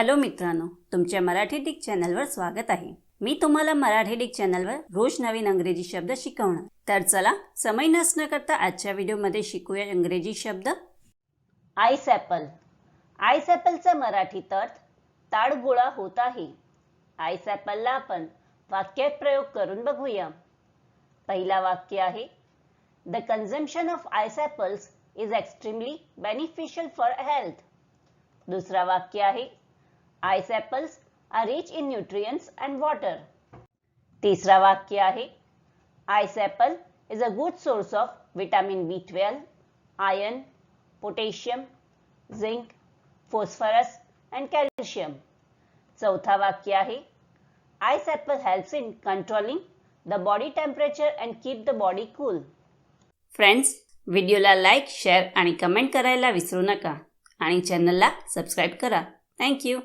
Hello मित्रांनो तुमच्या Marathi Dick चॅनलवर स्वागत आहे. मी तुम्हाला मराठी डिक चॅनलवर रोज नवीन अंग्रेजी शब्द शिकवणार. तर चला समय नसणं करता आजच्या व्हिडिओमध्ये शिकूया इंग्रजी शब्द. आईस ॲपल आईस ॲपलचा मराठीत अर्थ ताडगोळा होत आहे. आईस ॲपलला आपण वाक्यात प्रयोग करून बघूया. पहिला वाक्य आहे the consumption of ice apples is extremely beneficial for health दुसरा वाक्य आहे ice apples are rich in nutrients and water तिसरा वाक्य आहे ice apple is a good source of vitamin B twelve iron potassium zinc phosphorus and calcium चौथा वाक्य आहे ice apple helps in controlling the body temperature and keep the body cool friends व्हिडिओला like share आणि comment करायला विसरू नका. आणि चॅनलला सबस्क्राईब करा. थँक्यू